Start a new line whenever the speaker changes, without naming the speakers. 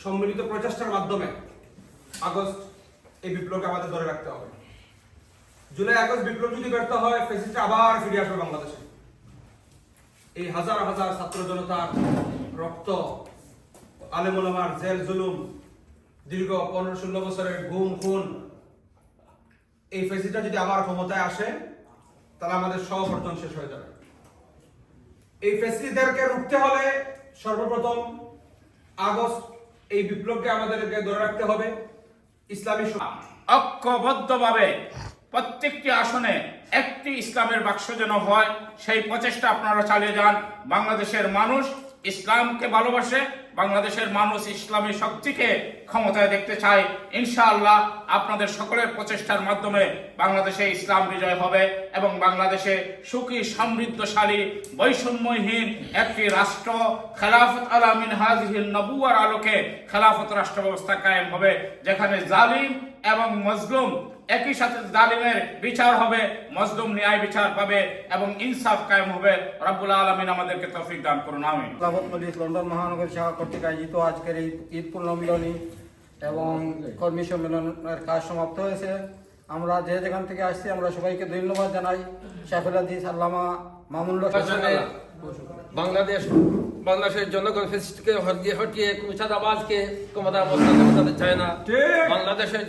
সম্মিলিত প্রচেষ্টার মাধ্যমে আগস্ট এই বিপ্লবকে আমাদের ধরে রাখতে হবে। জুলাই, আগস্ট বিপ্লব যদি ব্যর্থ হয় ফেসিস্ট আবার ফিরে আসবে বাংলাদেশে। এই হাজার হাজার ছাত্র জনতার রক্ত আলেমুলামার জেল, জুলুম, দীর্ঘ পনেরো ষোলো বছরের গুম খুন, এই ফেসিটা যদি আবার ক্ষমতায় আসে, তাহলে আমাদের সব অর্জন শেষ হয়ে যাবে। এই ফেসিলিটিদেরকে রুখতে হলে সর্বপ্রথম আগস্ট এই বিপ্লবকে আমাদেরকে ধরে রাখতে হবে। ইসলামী
ঐক্যবদ্ধভাবে প্রত্যেকটি আসনে একটি ইসলামের বাক্স যেন হয়, সেই প্রচেষ্টা আপনারা চালিয়ে যান। বাংলাদেশের মানুষ ইসলামকে ভালোবাসে, বাংলাদেশের মানুষ ইসলামী শক্তিকে ক্ষমতায় দেখতে চায়। ইনশাআল্লাহ আপনাদের সকলের প্রচেষ্টার মাধ্যমে বাংলাদেশে ইসলাম বিজয় হবে এবং বাংলাদেশে সুখী, সমৃদ্ধশালী, বৈষম্যহীন একটি রাষ্ট্র খেলাফত আলা মিনহাজিহিল নবুয়ার আলোকে খেলাফত রাষ্ট্র ব্যবস্থা কায়েম হবে, যেখানে জালিম এবং মজলুম একই সাথে জালিমের বিচার হবে মজলুম ন্যায় বিচার পাবে এবং ইনসাফ কায়েম হবে। রব্বুল আলমিন আমাদেরকে তৌফিক দান করুন
মজলিস লন্ডন মহানগর শাখা কর্তৃক আয়োজিত আজকের এই ঈদ পুনর্মিলনী এবং কর্মী সম্মেলনের কাজ সমাপ্ত হয়েছে। আমরা যে যেখান থেকে আসছি আমরা সবাইকে ধন্যবাদ জানাই। শাহুল হাদিস আল্লামা মামুন
বাংলাদেশ বাংলাদেশের জনগণ ফেসিস্টকে হটিয়ে হটিয়ে কোনো চাঁদাবাজকে ক্ষমতা অবস্থান চায় না। বাংলাদেশের